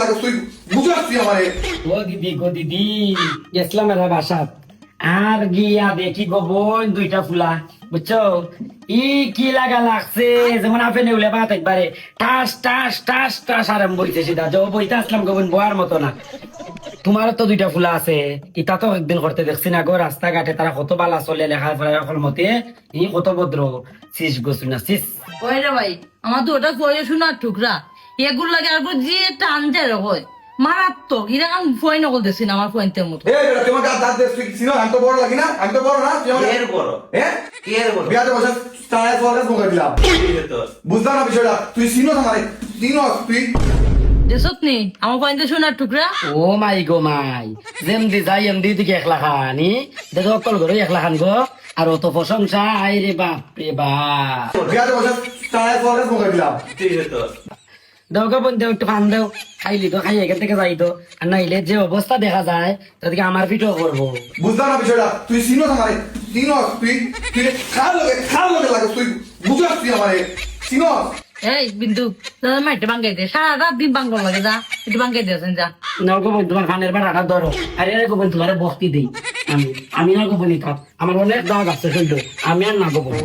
লগে লাগে তুই তুই আমারে। ও দিদি গো দিদি গেছিলাম এরা বাসাত আর গিয়া দেখি গো বোন দুইটা ফুলা বুঝছ? ই কি লাগা লাগছে যেমন আপে নেউলে বাত একবারে। টাস টাস টাস টাস আরাম বইতে সিধা। যে বইতে আসলাম গো বোন বোয়ার মতো না। তোমারও তো দুইটা ফুলা আছে। ইটা তো একদিন করতে দেখছি না গো রাস্তাঘাটে তারা কত বালা চলে লেখা পড়া সকল মতে। ই কত ভদ্র। সিস গোসু না সিস ওই রে ভাই আমার তো ওটা পড়ে শোনার টুকরা। এগুলো লাগে আর যে টানতে রে হয় মারাত্মক এরা আমি ফোন নকলতেছি না আমার ফোনতে মতো। এ বেটা তোমাকে আর দাঁত দে আমি তো বড় লাগি না আমি তো বড় না তুই আমার এর বড়। হ্যাঁ এর বড়। বিয়াতে বসে চালায় চলে মুখে দিলাম। বুঝলাম না বিষয়টা তুই চিনো আমারে চিনো তুই দেশত নি আমার ফোনতে শোনার টুকরা। ও মাই গো মাই যেমদি যাই এমদি দিকে একলা খানি। দেখো অকল ঘরে একলা খান গো। আর অত প্রশংসা আই রে বাপ। রে বাপ বিয়াতে বসে চালায় চলে মুখে দিলাম। দাও গো বোন দেও একটু ফান দেও। খাইলি তো খাই এখান থেকে যাই তো। আর নাইলে যে অবস্থা দেখা যায় তাদেরকে আমার পিঠও করব। বুঝলাম না বিষয়টা। তুই চিনো আমারে? চিনো তুই তুই খাল লগে খাল লগে লাগে? তুই বুঝাস তুই আমারে। চিনো এই বিন্দু দাদা মা একটু বাঙ্গাই দে। সারা রাত দিন বাঙ্গল লাগে যা। একটু বাঙ্গাই দিয়েছেন যা। নাও গো বোন তোমার ফানের বাড়াটা ধরো। আরে আরে গো বোন তোমার বস্তি দিই। আমি আমি না গো বোন থাক। আমার অনেক দাগ আছে আমি আর না গো বোন